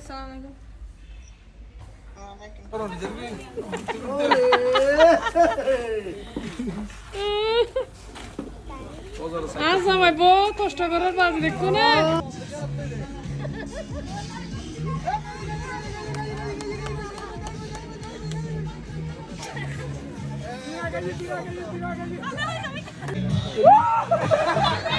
আসসালামু আলাইকুম আজ আমায় বহু কষ্ট করে বাজ দেখো না भाई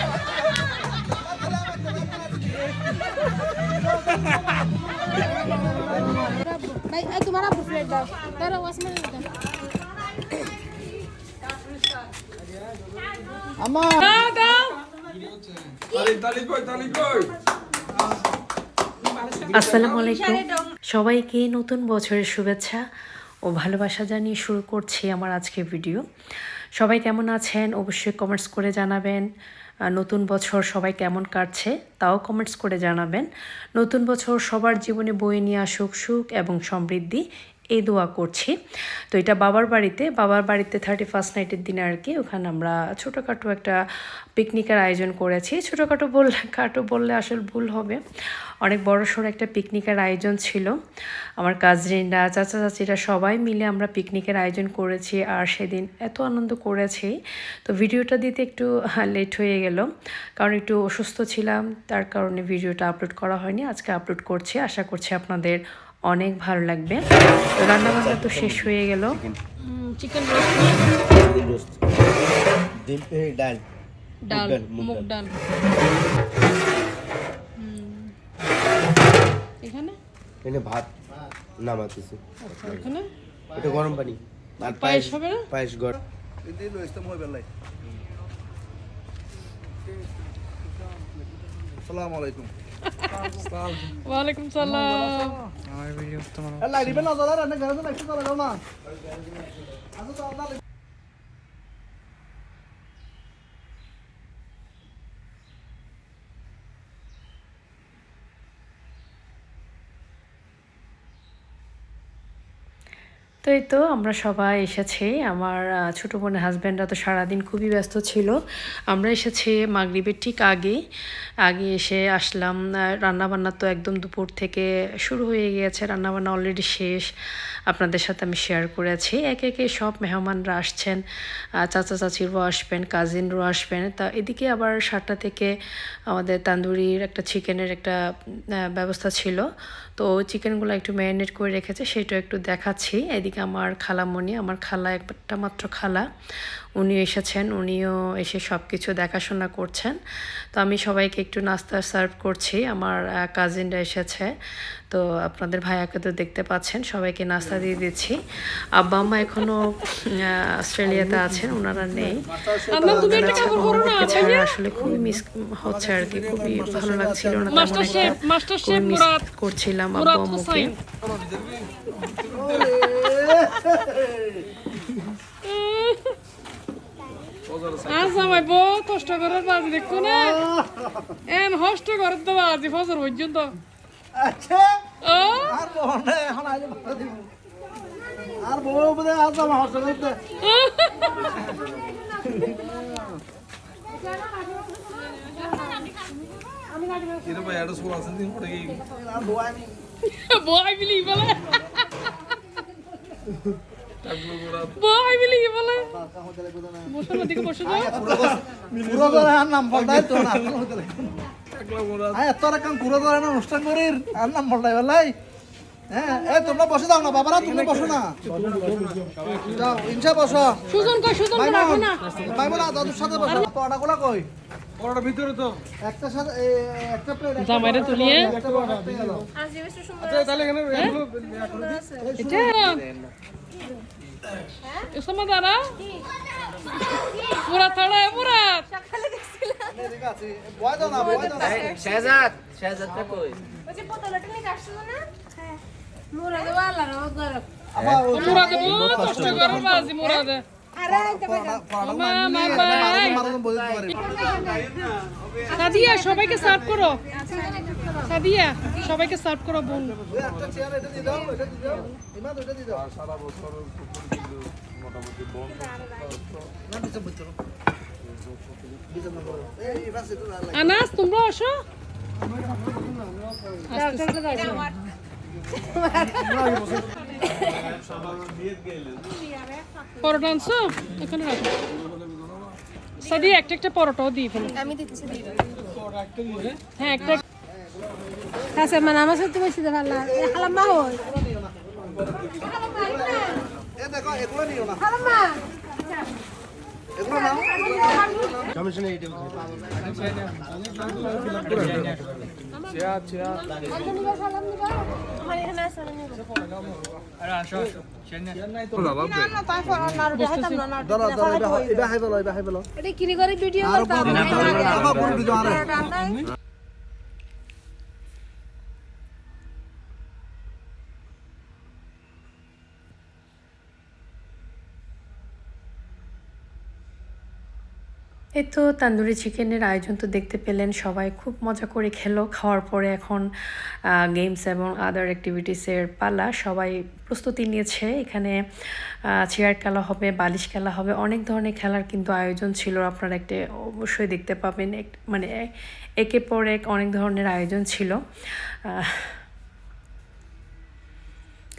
আসসালামাইকুম আসসালামু আলাইকুম। সবাইকে নতুন বছরের শুভেচ্ছা ও ভালোবাসা জানিয়ে শুরু করছি আমার আজকের ভিডিও। সবাই কেমন আছেন? অবশ্যই কমেন্টস করে জানাবেন। নতুন বছর সবাই কেমন কাটছে তাও কমেন্টস করে জানাবেন। নতুন বছর সবার জীবনে বয়ে নিয়ে আসুক সুখ এবং সমৃদ্ধি। এই দোয়া করছি। তো এটা বাবার বাড়িতে বাবার বাড়িতে থার্টি ফার্স্ট নাইটের দিনে আর কি, ওখানে আমরা ছোটোখাটো একটা পিকনিকের আয়োজন করেছি। ছোটোখাটো বললে, খাটো বললে আসলে ভুল হবে। অনেক বড় সড়ো একটা পিকনিকের আয়োজন ছিল। আমার কাজিনরা চাচা, চাচিরা সবাই মিলে আমরা পিকনিকের আয়োজন করেছি আর সেদিন এত আনন্দ করেছি। তো ভিডিওটা দিতে একটু লেট হয়ে গেল। কারণ একটু অসুস্থ ছিলাম, তার কারণে ভিডিওটা আপলোড করা হয়নি। আজকে আপলোড করছি। আশা করছি আপনাদের অনেক ভালো লাগবে। তো রান্নাবান্না তো শেষ হয়ে গেল। চিকেন রোস্ট ডিম ডাল। ডাল মুগ এখানে? ভাত নামাতেছি। এখানে? এটা গরম পানি। আর পায়েস হবে না? পায়েস গরম। আসসালামু আলাইকুম। ওয়ালাইকুম সালাম লাইট দিবেন না দাদা রান্না ঘরে তো লাইট যাও না আচ্ছা তো তো এই তো, আমরা সবাই এসেছি। আমার ছোটো বোনের হাজব্যান্ডরা তো সারাদিন খুবই ব্যস্ত ছিল। আমরা এসেছি মাগরিবের ঠিক আগে আগে এসে আসলাম রান্নাবান্না তো একদম দুপুর থেকে শুরু হয়ে গিয়েছে। রান্নাবান্না অলরেডি শেষ। আপনাদের সাথে আমি শেয়ার করেছি। একে একে সব মেহমানরা আসছেন। চাচা চাচিরও আসবেন কাজিনরাও আসবেন। তা এদিকে আবার সাতটা থেকে আমাদের তান্দুরির একটা চিকেনের একটা ব্যবস্থা ছিল। তো চিকেনগুলো একটু ম্যারিনেট করে রেখেছে, সেটা একটু দেখাচ্ছি। এদিকে আমার খালামণি আমার খালা একটা মাত্র খালা। উনি এসেছেন উনিও এসে সব কিছু দেখাশোনা করছেন। তো আমি সবাইকে একটু নাস্তা সার্ভ করছি আমার কাজিনরা এসেছে। তো আপনাদের ভাইয়াকে তো দেখতে পাচ্ছেন সবাইকে নাস্তা দিয়ে দিচ্ছি। আব্বা আম্মা এখনও অস্ট্রেলিয়াতে আছেন ওনারা নেই। আসলে খুবই মিস হচ্ছে আর কি খুবই ভালো লাগছিল না তেমন একটা খুবই মিস করছিলাম আব্বু আম্মুকে। আমায় বহু কষ্ট করে বাজ দেখো না? এন হষ্ট করে তো বাজি ফসর পর্যন্ত। আচ্ছা। ও? আর বহন না এখন আজ দিব। আর বউ বলে আর বউ আমি বয় বিলি বলে। বয় বিলি বলে? বসো না দিকে বসো পুরো করে আর নাম বলতাই তো না আয় এত রকম পুরো করে না অনুষ্ঠান করির আর নাম বলতাই বেলাই। হ্যাঁ এ তোমরা বসে যাও না বাবারা তুমি বসো না। যাও ইনসা বসো। সুজন কই সুজন রাখো না। মাইমুনা দাদুর সাথে বসো। পড়াগুলো কই? পরোটা ভিতরে তো। একটা সাথে একটা প্লেট জামাইরে তুলিয়ে। একটা বড় একটা গেল আচ্ছা তাহলে এখানে এগুলো এটা হ্যাঁ? এসমা দাঁড়া। পুরা থড়া পুরা ঠিক আছে। বয় দাও না বয় দাও না। হ্যাঁ। মুরাদে ওয়ালা রো গর আবার ওই মুরাদে বহুত কষ্ট করে বাজি মুরাদে। সাদিয়া সবাইকে সার্ভ করো সাদিয়া সবাইকে সার্ভ করো বোন আনাস তোমরা আসো পরোটা আনছো? এখানে রাখো। সাদি একটা একটা পরোটাও দিয়ে ফেলো। আমি দিচ্ছি হ্যাঁ একটা কাছে মানে আমার সাথে বেশি দেখা না। খালাম মা হই। এ এগুলো নাও সমস্যা নেই এটা হাই বলো এটা হাই বলো এটা কিনি করে ভিডিও আর করতাম আবার পুরো ভিডিও আরে এই তো তান্দুরি চিকেনের আয়োজন তো দেখতে পেলেন সবাই। খুব মজা করে খেলো, খাওয়ার পরে এখন গেমস এবং আদার অ্যাক্টিভিটিসের পালা সবাই প্রস্তুতি নিয়েছে। এখানে চেয়ার খেলা হবে, বালিশ খেলা হবে, অনেক ধরনের খেলার কিন্তু আয়োজন ছিল, আপনারা একটা অবশ্যই দেখতে পাবেন। এক- মানে এ- একের পর এক অনেক ধরনের আয়োজন ছিল।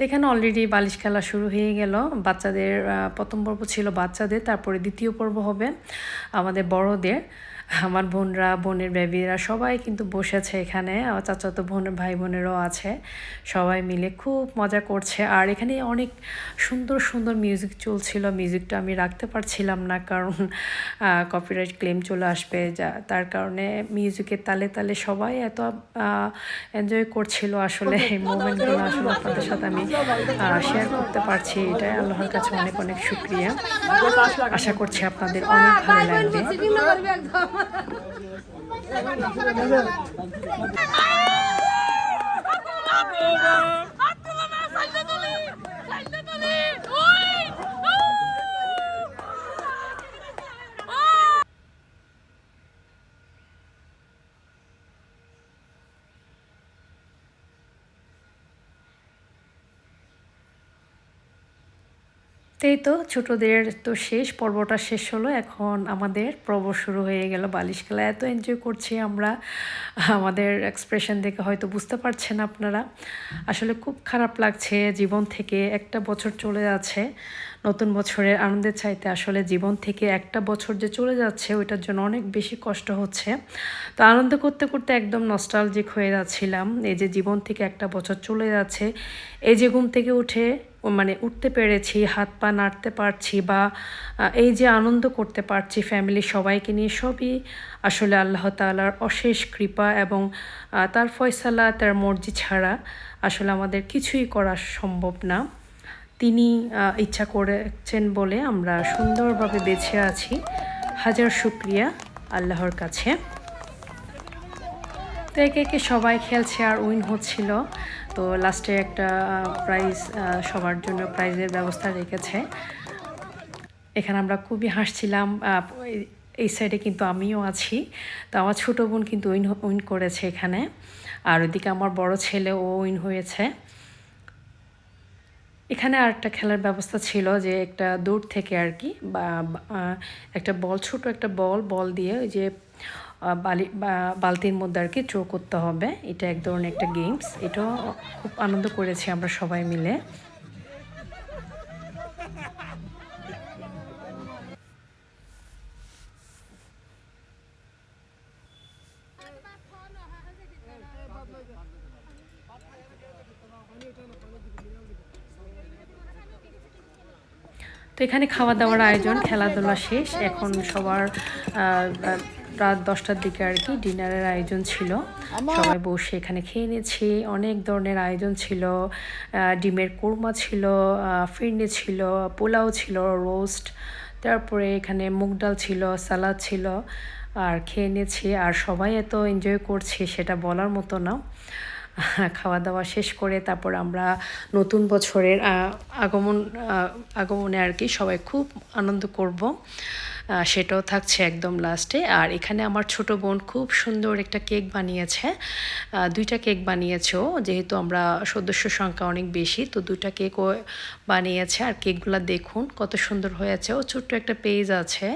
এখানে অলরেডি বালিশ খেলা শুরু হয়ে গেল। বাচ্চাদের প্রথম পর্ব ছিল বাচ্চাদের, তারপরে দ্বিতীয় পর্ব হবে আমাদের বড়দের। আমার বোনরা বোনের বেবিরা সবাই কিন্তু বসেছে এখানে। আমার চাচাতো বোনের ভাই বোনেরও আছে। সবাই মিলে খুব মজা করছে। আর এখানে অনেক সুন্দর সুন্দর মিউজিক চলছিল। মিউজিকটা আমি রাখতে পারছিলাম না কারণ কপিরাইট ক্লেম চলে আসবে। যা তার কারণে মিউজিকের তালে তালে সবাই এত এনজয় করছিল আসলে এই মোমেন্টগুলো আসলে আপনাদের সাথে আমি শেয়ার করতে পারছি। এটাই আল্লাহর কাছে অনেক অনেক শুক্রিয়া। আশা করছি আপনাদের অনেক ভালো লাগবে। সিটিং না এই তো ছোটদের তো শেষ, পর্বটা শেষ হলো। এখন আমাদের পর্ব শুরু হয়ে গেল। বালিশ খেলা এত এনজয় করছি আমরা। আমাদের এক্সপ্রেশন দেখে হয়তো বুঝতে পারছেন আপনারা। আসলে খুব খারাপ লাগছে জীবন থেকে একটা বছর চলে যাচ্ছে। নতুন বছরের আনন্দের চাইতে আসলে জীবন থেকে একটা বছর যে চলে যাচ্ছে, ওইটার জন্য অনেক বেশি কষ্ট হচ্ছে। তো আনন্দ করতে করতে একদম নস্টালজিক হয়ে যাচ্ছিলাম। এই যে জীবন থেকে একটা বছর চলে যাচ্ছে, এই যে ঘুম থেকে উঠে মানে উঠতে পেরেছি, হাত পা নাড়তে পারছি বা এই যে আনন্দ করতে পারছি ফ্যামিলির সবাইকে নিয়ে সবই আসলে আল্লাহ তাআলার অশেষ কৃপা এবং তার ফয়সালা, তার মর্জি ছাড়া আসলে আমাদের কিছুই করা সম্ভব না। তিনি ইচ্ছা করেছেন বলে আমরা সুন্দরভাবে বেঁচে আছি। হাজার শুক্রিয়া আল্লাহর কাছে। তো একে একে সবাই খেলছে আর উইন হচ্ছিল। তো লাস্টে একটা প্রাইজ সবার জন্য প্রাইজের ব্যবস্থা রেখেছে। এখানে আমরা খুবই হাসছিলাম এই- সাইডে কিন্তু আমিও আছি। তো আমার ছোটো বোন কিন্তু উইন উইন করেছে এখানে। আর ওইদিকে আমার বড় ছেলে ও উইন হয়েছে। এখানে আর একটা খেলার ব্যবস্থা ছিল যে একটা দূর থেকে আর কি, বা একটা বল ছোট একটা বল বল দিয়ে ওই যে বালি বালতির মধ্যে আর কি থ্রো করতে হবে। এটা এক ধরনের একটা গেমস এটাও খুব আনন্দ করেছি আমরা সবাই মিলে। তো এখানে খাওয়া দাওয়ার আয়োজন, খেলাধুলা শেষ। এখন সবার রাত দশটার দিকে আর কি ডিনারের আয়োজন ছিল। সবাই বসে এখানে খেয়ে নিয়েছি। অনেক ধরনের আয়োজন ছিল। ডিমের কোরমা ছিল ফিরনি ছিল পোলাও ছিল রোস্ট তারপরে এখানে মুগ ডাল ছিল সালাদ ছিল আর খেয়ে নিয়েছি। আর সবাই এত এনজয় করছে সেটা বলার মতো না। খাওয়া দাওয়া শেষ করে তারপর আমরা নতুন বছরের আগমন আগমনে আর কি সবাই খুব আনন্দ করব। সেটাও থাকছে একদম লাস্টে আর এখানে আমার ছোট বোন খুব সুন্দর একটা কেক বানিয়েছে। দুইটা কেক বানিয়েছে যেহেতু আমরা সদস্য সংখ্যা অনেক বেশি, তো দুইটা কেকও বানিয়েছে। আর কেকগুলো দেখুন কত সুন্দর হয়েছে। ও ছোট্ট একটা পেজ আছে।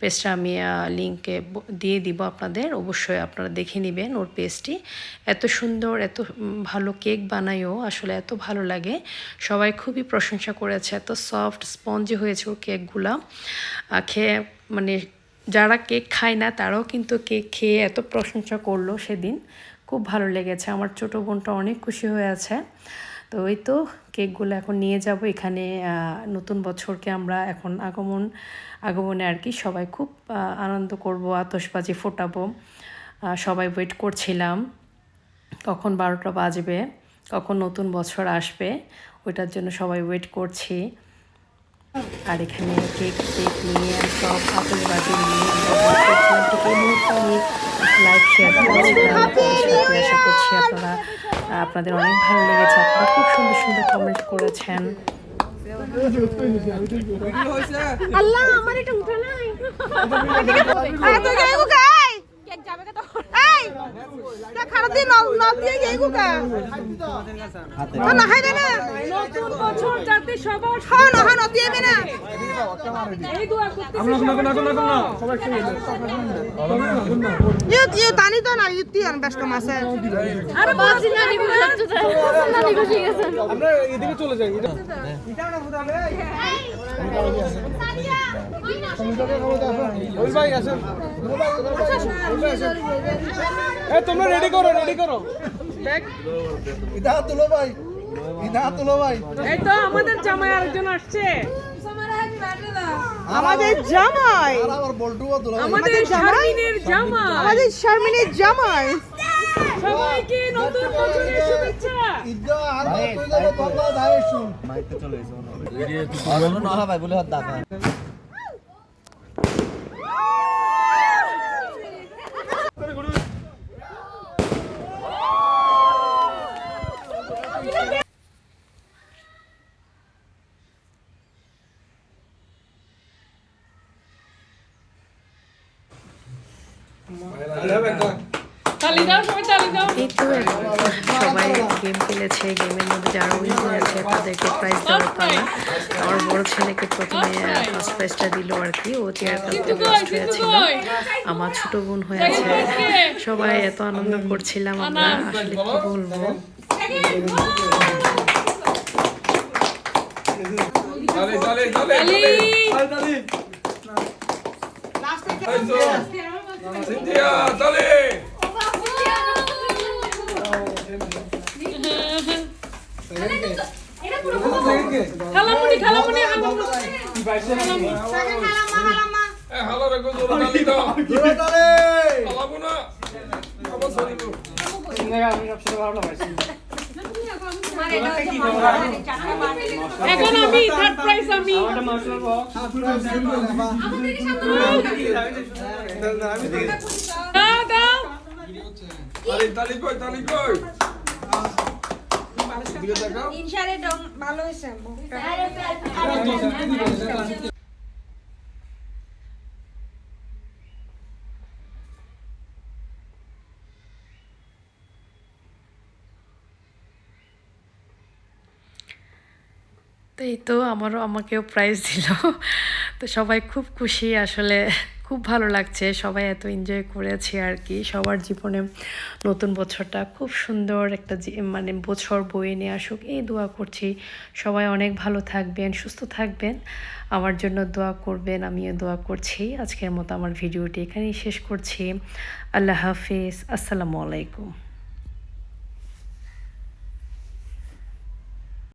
পেজটা আমি লিঙ্কে দিয়ে দিব আপনাদের। অবশ্যই আপনারা দেখে নেবেন ওর পেজটি এত সুন্দর, এত ভালো কেক বানায়ও আসলে এত ভালো লাগে। সবাই খুবই প্রশংসা করেছে। এত সফট স্পঞ্জি হয়েছে ওর কেকগুলা খেয়ে মানে যারা কেক খায় না, তারাও কিন্তু কেক খেয়ে এত প্রশংসা করল সেদিন। খুব ভালো লেগেছে। আমার ছোটো বোনটা অনেক খুশি হয়ে আছে। তো ওই তো কেকগুলো এখন নিয়ে যাব। এখানে নতুন বছরকে আমরা এখন আগমন, আগমনে আর কি সবাই খুব আনন্দ করব আতসবাজি ফোটাবো। সবাই ওয়েট করছিলাম। কখন বারোটা বাজবে, কখন নতুন বছর আসবে, ওইটার জন্য সবাই ওয়েট করছি। আর এখানে কেক কেক নিয়ে সব নিয়ে এই মুহূর্তে আমি লাইভ শেয়ার করেছিলাম সাথে আশা করছি আপনারা আপনাদের অনেক ভালো লেগেছে। আপনারা খুব সুন্দর সুন্দর কমেন্ট করেছেন। আল্লাহ আমার এটা উঠে নাই। তানি তো। না। ইউতি আন বেস্ট মাসে। আরে বাজি না নিবো না আমরা এদিকে চলে যাই এটা ওই ভাই আসেন এ তোমরা রেডি করো রেডি করো। ইদা তুলো ভাই ইদা তুলো ভাই। এই তো আমাদের জামাই আরেকজন আসছে। আমাদের জামাই। আমাদের শারমিনের জামাই। আমাদের শারমিনের জামাই। সবাইকে নতুন বছরের শুভেচ্ছা। ইদা আর তুই যাবে তোমরা দাঁড়িয়ে শুন। তালি দাও সবাই তালি দাও এই তো সবাই গেম খেলেছে গেমের মধ্যে যারা উইন হয়েছে তাদেরকে প্রাইজ দেওয়ার পালা। আমার বড় ছেলেকে প্রথমে ফার্স্ট প্রাইজটা দিল আর কি। ও চেয়ার কাপে ফার্স্ট হয়েছিল আমার ছোট বোন হয়েছে সবাই এত আনন্দ করছিলাম আমরা। আসলে কি বলব? চলে চলে চলে তালি সিন্ধিয়া চলে খালামুনি খালামুনি এ হালো রে গজো তালি দাও জোরে তালে পালাবো না আবার সরিব এখন আমি থার্ড প্রাইজ আমি। দাও দাও। তালি তালি কই তালি কই? তো এই তো আমারও আমাকেও প্রাইজ দিল। তো সবাই খুব খুশি আসলে। খুব ভালো লাগছে। সবাই এত এনজয় করেছে আর কি সবার জীবনে নতুন বছরটা খুব সুন্দর একটা মানে বছর বয়ে নিয়ে আসুক। এই দোয়া করছি। সবাই অনেক ভালো থাকবেন, সুস্থ থাকবেন। আমার জন্য দোয়া করবেন, আমিও দোয়া করছি। আজকের মতো আমার ভিডিওটি এখানেই শেষ করছি। আল্লাহ হাফিজ। আসসালামু আলাইকুম।